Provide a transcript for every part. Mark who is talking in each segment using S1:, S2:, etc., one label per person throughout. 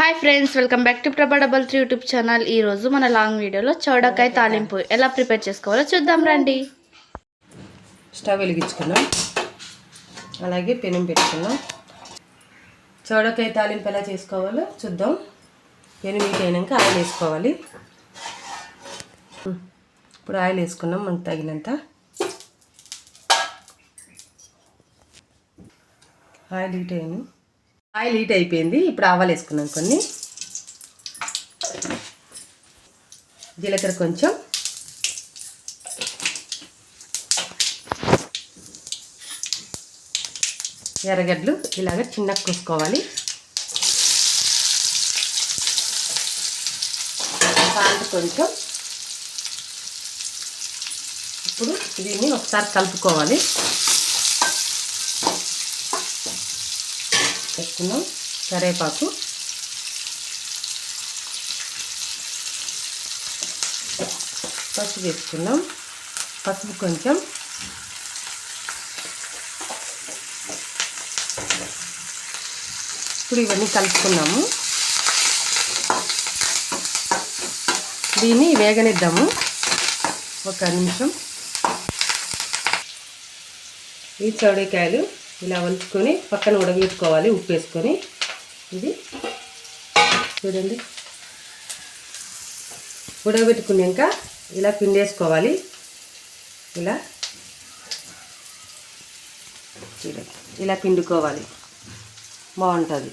S1: Hi friends welcome back to Prabha double three YouTube channel ఈ రోజు మన long వీడియోలో చౌడకాయ తాలింపు. ఎలా ప్రిపేర్ చేసుకోవాలో చూద్దాం రండి.
S2: స్టవ్ వెలిగించుకున్నాం. అలాగే పెనం పెట్టుకున్నాం. చౌడకాయ తాలింపు ఎలా చేసుకోవాలో చూద్దాం. పెనం హీట్ అయినాక ఆయిల్ వేసుకోవాలి. ఇప్పుడు ఆయిల్ వేసుకున్నాం మనకు తగినంత. ఆయిల్ హీట్ అయింది. ఆయిల్ హీట్ అయిపోయింది. ఇప్పుడు ఆవాలు వేసుకున్నాం కొన్ని. జీలకర్ర కొంచెం. ఎర్రగడ్డలు ఇలాగ చిన్న కోసుకోవాలి. సాల్ట్ కొంచెం. ఇప్పుడు దీన్ని ఒకసారి కలుపుకోవాలి. వేసేసుకున్నాం కరివేపాకు. పసుపు వేసుకున్నాం పసుపు కొంచెం. ఇప్పుడు ఇవన్నీ కలుపుకున్నాము దీన్ని వేగనిద్దాము. ఒక నిమిషం. ఈ చౌడీకాయలు ఇలా వంచుకొని పక్కన ఉడగబెట్టుకోవాలి ఉప్పు వేసుకొని ఇది చూడండి. ఉడకబెట్టుకున్నాక ఇలా పిండేసుకోవాలి. ఇలా చూడండి ఇలా పిండుకోవాలి. బాగుంటుంది.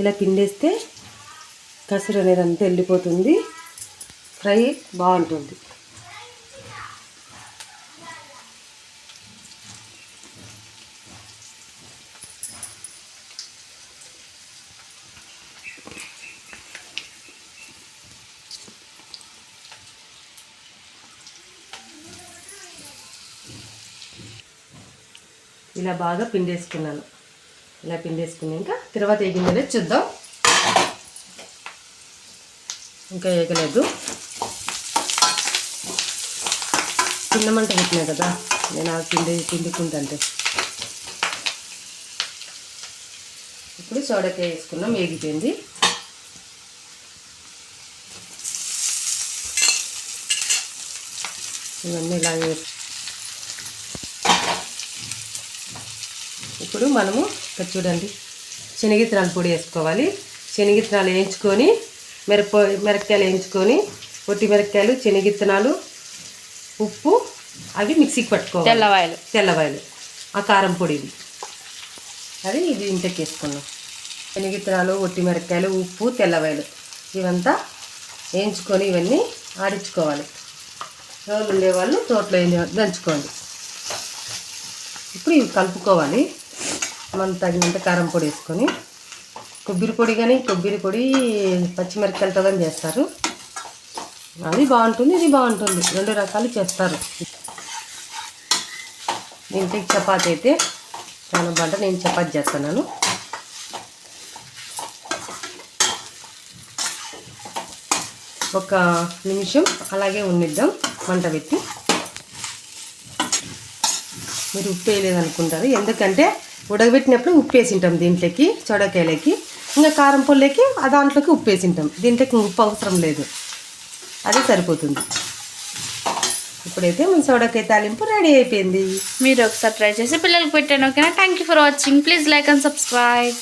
S2: ఇలా పిండేస్తే కసురు అనేది అంతా వెళ్ళిపోతుంది. ఫ్రై బాగుంటుంది. ఇలా బాగా పిండేసుకున్నాను. ఇలా పిండేసుకున్నాక తర్వాత ఏగిందో చూద్దాం. ఇంకా ఏగలేదు. చిన్న మంట పెట్టినా కదా. నేను ఆ పిండి పిండుకుంటుంటే ఇప్పుడు సోడకాయ వేసుకున్నాం ఏగిపోయింది ఇవన్నీ ఇలాగే ఇప్పుడు మనము ఇక్కడ చూడండి శనగిత్తనాలు పొడి వేసుకోవాలి. శనగిత్తనాలు వేయించుకొని మిరప మిరపకాయలు వేయించుకొని పొట్టి మిరపకాయలు శనగిత్తనాలు ఉప్పు అవి మిక్సీకి పట్టుకోవాలి.
S1: తెల్లవాయలు.
S2: తెల్లవాయలు. ఆ కారం పొడి ఇది అది ఇది ఇంతకి వేసుకున్నాం. శనగిత్తనాలు ఒట్టి మిరపకాయలు ఉప్పు తెల్లవాయలు. ఇవంతా వేయించుకొని ఇవన్నీ ఆడించుకోవాలి. రోజులు ఉండేవాళ్ళు తోటలో దంచుకోండి. ఇప్పుడు ఇవి కలుపుకోవాలి. మనం తగినంత కారం పొడి వేసుకొని. కొబ్బరి పొడి కానీ కొబ్బరి పొడి పచ్చిమిరపకాయలతో కానీ చేస్తారు. అది బాగుంటుంది ఇది బాగుంటుంది. రెండు రకాలు చేస్తారు. ఇంటికి చపాతి అయితే చాలా బాగుంటుంది. నేను చపాతి చేస్తున్నాను. ఒక నిమిషం అలాగే ఉండిద్దాం మంట పెట్టి. మీరు ఉప్పు వేయలేదనుకుంటారు. ఎందుకంటే ఉడకబెట్టినప్పుడు ఉప్పు వేసింటాం దీంట్లోకి చొడకాయలకి ఇంకా కారం పొల్లకి ఆ దాంట్లోకి ఉప్పు వేసింటాం. దీంట్లోకి ఉప్పు అవసరం లేదు. అది సరిపోతుంది. ఇప్పుడైతే మన సోడకాయ తాలింపు రెడీ అయిపోయింది.
S1: మీరు ఒకసారి ట్రై చేసి పిల్లలకు పెట్టాను ఓకేనా? Thank you for watching please like and subscribe